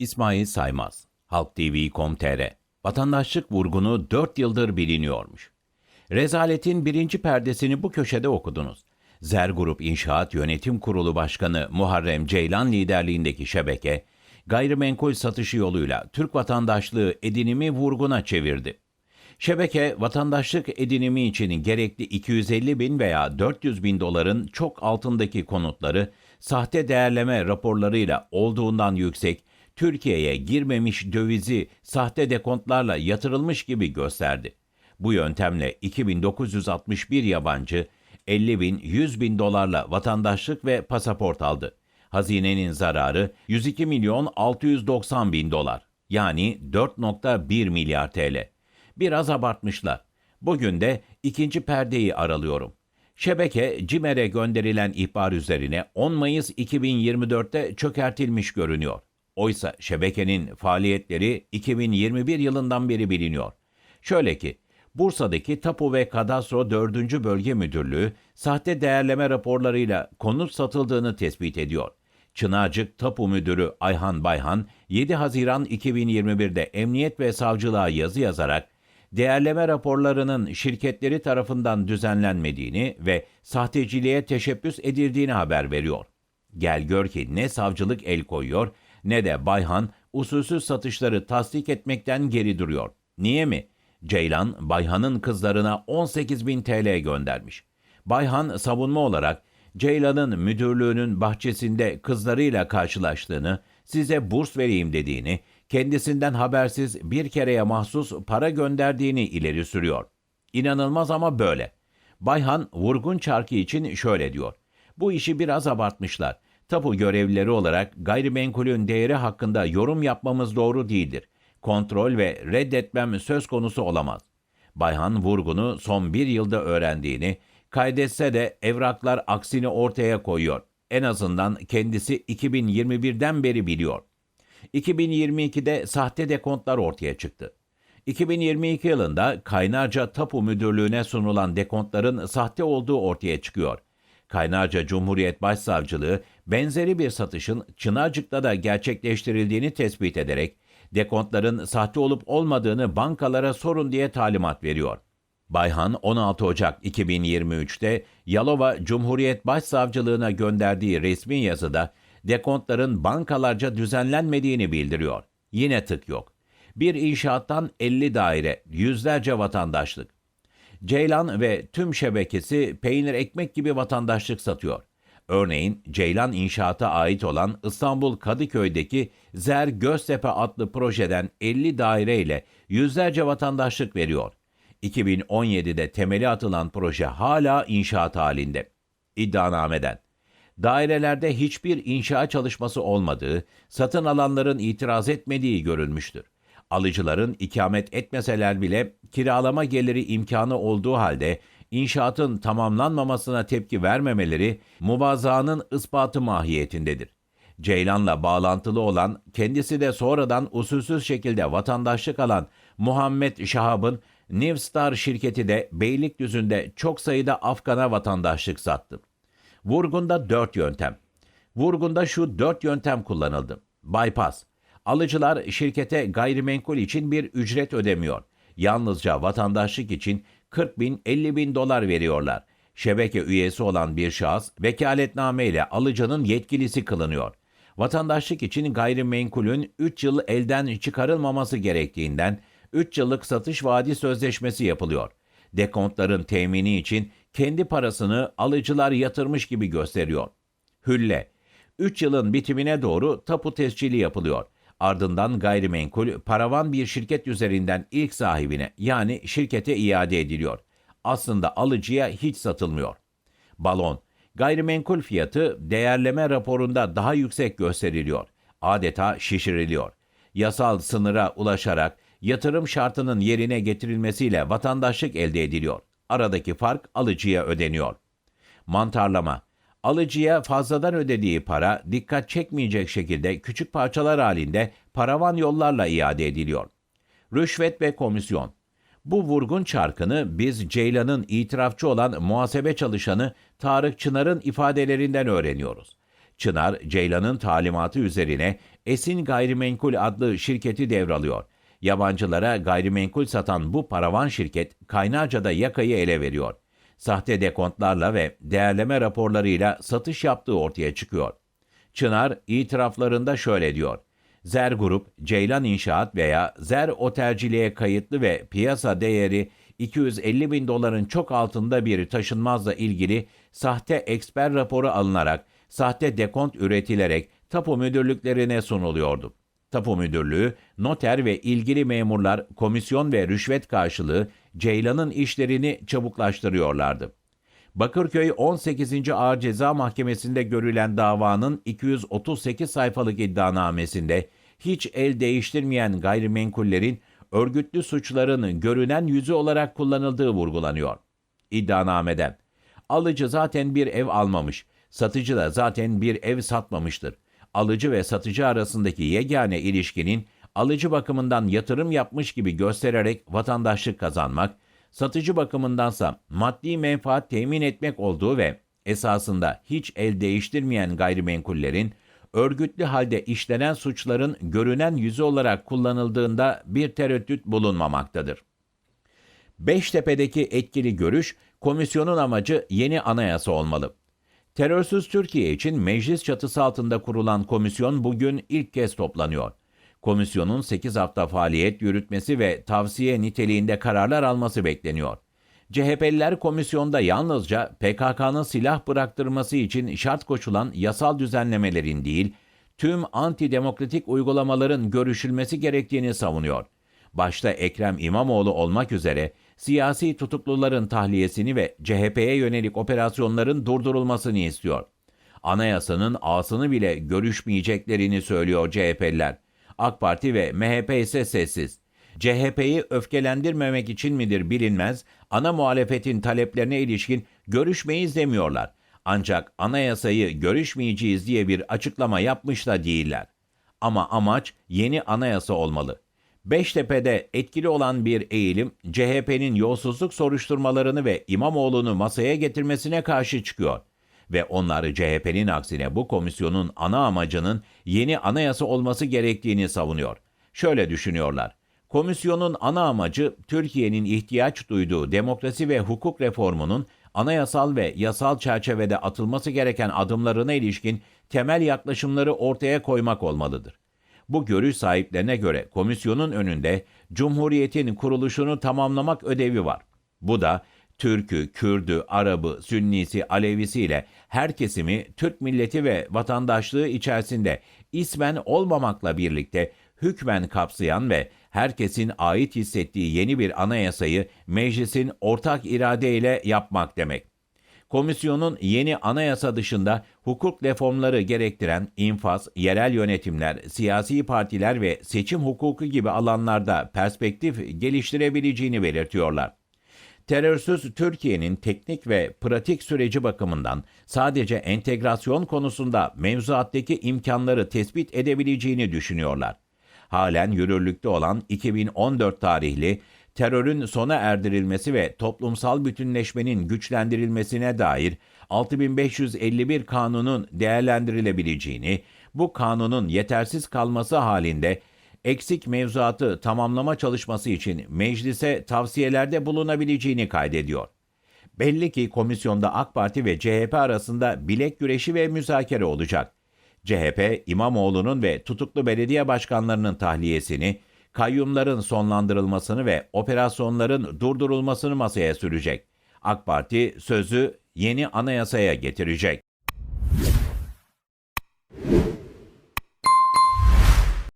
İsmail Saymaz, Halk TV.com.tr Vatandaşlık vurgunu 4 yıldır biliniyormuş. Rezaletin birinci perdesini bu köşede okudunuz. Zer Grup İnşaat Yönetim Kurulu Başkanı Muharrem Ceylan liderliğindeki şebeke, gayrimenkul satışı yoluyla Türk vatandaşlığı edinimi vurguna çevirdi. Şebeke, vatandaşlık edinimi için gerekli 250 bin veya 400 bin doların çok altındaki konutları, sahte değerleme raporlarıyla olduğundan yüksek, Türkiye'ye girmemiş dövizi sahte dekontlarla yatırılmış gibi gösterdi. Bu yöntemle 2961 yabancı 50 bin 100 bin dolarla vatandaşlık ve pasaport aldı. Hazinenin zararı 102 milyon 690 bin dolar yani 4.1 milyar TL. Biraz abartmışlar. Bugün de ikinci perdeyi aralıyorum. Şebeke CİMER'e gönderilen ihbar üzerine 10 Mayıs 2024'te çökertilmiş görünüyor. Oysa şebekenin faaliyetleri 2021 yılından beri biliniyor. Şöyle ki, Bursa'daki Tapu ve Kadastro 4. Bölge Müdürlüğü sahte değerleme raporlarıyla konut satıldığını tespit ediyor. Çınarcık Tapu Müdürü Ayhan Bayhan 7 Haziran 2021'de Emniyet ve Savcılığa yazı yazarak değerleme raporlarının şirketleri tarafından düzenlenmediğini ve sahteciliğe teşebbüs edildiğini haber veriyor. Gel gör ki ne savcılık el koyuyor ne de Bayhan usulsüz satışları tasdik etmekten geri duruyor. Niye mi? Ceylan, Bayhan'ın kızlarına 18 bin TL göndermiş. Bayhan savunma olarak Ceylan'ın müdürlüğünün bahçesinde kızlarıyla karşılaştığını, size burs vereyim dediğini, kendisinden habersiz bir kereye mahsus para gönderdiğini ileri sürüyor. İnanılmaz ama böyle. Bayhan vurgun çarkı için şöyle diyor. Bu işi biraz abartmışlar. Tapu görevlileri olarak gayrimenkulün değeri hakkında yorum yapmamız doğru değildir. Kontrol ve reddetmem söz konusu olamaz. Bayhan vurgunu son bir yılda öğrendiğini, kaydetse de evraklar aksini ortaya koyuyor. En azından kendisi 2021'den beri biliyor. 2022'de sahte dekontlar ortaya çıktı. 2022 yılında Kaynarca Tapu Müdürlüğü'ne sunulan dekontların sahte olduğu ortaya çıkıyor. Kaynarca Cumhuriyet Başsavcılığı benzeri bir satışın Çınarcık'ta da gerçekleştirildiğini tespit ederek dekontların sahte olup olmadığını bankalara sorun diye talimat veriyor. Bayhan 16 Ocak 2023'te Yalova Cumhuriyet Başsavcılığına gönderdiği resmi yazıda dekontların bankalarca düzenlenmediğini bildiriyor. Yine tık yok. Bir inşaattan 50 daire, yüzlerce vatandaşlık. Ceylan ve tüm şebekesi peynir ekmek gibi vatandaşlık satıyor. Örneğin Ceylan İnşaat'a ait olan İstanbul Kadıköy'deki Zer Göztepe adlı projeden 50 daire ile yüzlerce vatandaşlık veriyor. 2017'de temeli atılan proje hala inşaat halinde. İddianameden dairelerde hiçbir inşaat çalışması olmadığı, satın alanların itiraz etmediği görülmüştür. Alıcıların ikamet etmeseler bile kiralama geliri imkanı olduğu halde inşaatın tamamlanmamasına tepki vermemeleri mubazanın ispatı mahiyetindedir. Ceylan'la bağlantılı olan, kendisi de sonradan usulsüz şekilde vatandaşlık alan Muhammed Şahab'ın New Star şirketi de Beylikdüzü'nde çok sayıda Afgan'a vatandaşlık sattı. Vurgunda dört yöntem. Vurgunda şu dört yöntem kullanıldı. Bypass. Alıcılar şirkete gayrimenkul için bir ücret ödemiyor. Yalnızca vatandaşlık için 40 bin 50 bin dolar veriyorlar. Şebeke üyesi olan bir şahıs vekaletname ile alıcının yetkilisi kılınıyor. Vatandaşlık için gayrimenkulün 3 yıl elden çıkarılmaması gerektiğinden 3 yıllık satış vaadi sözleşmesi yapılıyor. Dekontların temini için kendi parasını alıcılar yatırmış gibi gösteriyor. Hülle 3 yılın bitimine doğru tapu tescili yapılıyor. Ardından gayrimenkul paravan bir şirket üzerinden ilk sahibine yani şirkete iade ediliyor. Aslında alıcıya hiç satılmıyor. Balon Gayrimenkul fiyatı değerleme raporunda daha yüksek gösteriliyor. Adeta şişiriliyor. Yasal sınıra ulaşarak yatırım şartının yerine getirilmesiyle vatandaşlık elde ediliyor. Aradaki fark alıcıya ödeniyor. Mantarlama Alıcıya fazladan ödediği para dikkat çekmeyecek şekilde küçük parçalar halinde paravan yollarla iade ediliyor. Rüşvet ve komisyon bu vurgun çarkını biz Ceylan'ın itirafçı olan muhasebe çalışanı Tarık Çınar'ın ifadelerinden öğreniyoruz. Çınar, Ceylan'ın talimatı üzerine Esin Gayrimenkul adlı şirketi devralıyor. Yabancılara gayrimenkul satan bu paravan şirket Kaynarca'da yakayı ele veriyor. Sahte dekontlarla ve değerleme raporlarıyla satış yaptığı ortaya çıkıyor. Çınar itiraflarında şöyle diyor. Zer Grup, Ceylan İnşaat veya Zer Otelciliğe kayıtlı ve piyasa değeri 250 bin doların çok altında bir taşınmazla ilgili sahte eksper raporu alınarak, sahte dekont üretilerek tapu müdürlüklerine sunuluyordu. Tapu müdürlüğü, noter ve ilgili memurlar komisyon ve rüşvet karşılığı Ceylan'ın işlerini çabuklaştırıyorlardı. Bakırköy 18. Ağır Ceza Mahkemesi'nde görülen davanın 238 sayfalık iddianamesinde hiç el değiştirmeyen gayrimenkullerin örgütlü suçların görünen yüzü olarak kullanıldığı vurgulanıyor. İddianameden alıcı zaten bir ev almamış, satıcı da zaten bir ev satmamıştır. Alıcı ve satıcı arasındaki yegane ilişkinin alıcı bakımından yatırım yapmış gibi göstererek vatandaşlık kazanmak, satıcı bakımındansa maddi menfaat temin etmek olduğu ve esasında hiç el değiştirmeyen gayrimenkullerin örgütlü halde işlenen suçların görünen yüzü olarak kullanıldığında bir tereddüt bulunmamaktadır. Beştepe'deki etkili görüş, komisyonun amacı yeni anayasa olmalı. Terörsüz Türkiye için meclis çatısı altında kurulan komisyon bugün ilk kez toplanıyor. Komisyonun 8 hafta faaliyet yürütmesi ve tavsiye niteliğinde kararlar alması bekleniyor. CHP'liler komisyonda yalnızca PKK'nın silah bıraktırması için şart koşulan yasal düzenlemelerin değil, tüm antidemokratik uygulamaların görüşülmesi gerektiğini savunuyor. Başta Ekrem İmamoğlu olmak üzere siyasi tutukluların tahliyesini ve CHP'ye yönelik operasyonların durdurulmasını istiyor. Anayasanın ağasını bile görüşmeyeceklerini söylüyor CHP'liler. AK Parti ve MHP ise sessiz. CHP'yi öfkelendirmemek için midir bilinmez, ana muhalefetin taleplerine ilişkin görüşmeyiz demiyorlar. Ancak anayasayı görüşmeyeceğiz diye bir açıklama yapmış da değiller. Ama amaç yeni anayasa olmalı. Beştepe'de etkili olan bir eğilim CHP'nin yolsuzluk soruşturmalarını ve İmamoğlu'nu masaya getirmesine karşı çıkıyor ve onları CHP'nin aksine bu komisyonun ana amacının yeni anayasa olması gerektiğini savunuyor. Şöyle düşünüyorlar. Komisyonun ana amacı Türkiye'nin ihtiyaç duyduğu demokrasi ve hukuk reformunun anayasal ve yasal çerçevede atılması gereken adımlarına ilişkin temel yaklaşımları ortaya koymak olmalıdır. Bu görüş sahiplerine göre komisyonun önünde Cumhuriyet'in kuruluşunu tamamlamak ödevi var. Bu da Türk'ü, Kürd'ü, Arap'ı, Sünnisi, Alevisi ile her kesimi Türk milleti ve vatandaşlığı içerisinde ismen olmamakla birlikte hükmen kapsayan ve herkesin ait hissettiği yeni bir anayasayı meclisin ortak iradeyle yapmak demek. Komisyonun yeni anayasa dışında hukuk reformları gerektiren infaz, yerel yönetimler, siyasi partiler ve seçim hukuku gibi alanlarda perspektif geliştirebileceğini belirtiyorlar. Terörsüz Türkiye'nin teknik ve pratik süreci bakımından sadece entegrasyon konusunda mevzuattaki imkanları tespit edebileceğini düşünüyorlar. Halen yürürlükte olan 2014 tarihli terörün sona erdirilmesi ve toplumsal bütünleşmenin güçlendirilmesine dair 6551 kanunun değerlendirilebileceğini, bu kanunun yetersiz kalması halinde eksik mevzuatı tamamlama çalışması için meclise tavsiyelerde bulunabileceğini kaydediyor. Belli ki komisyonda AK Parti ve CHP arasında bilek güreşi ve müzakere olacak. CHP, İmamoğlu'nun ve tutuklu belediye başkanlarının tahliyesini, kayyumların sonlandırılmasını ve operasyonların durdurulmasını masaya sürecek. AK Parti sözü yeni anayasaya getirecek.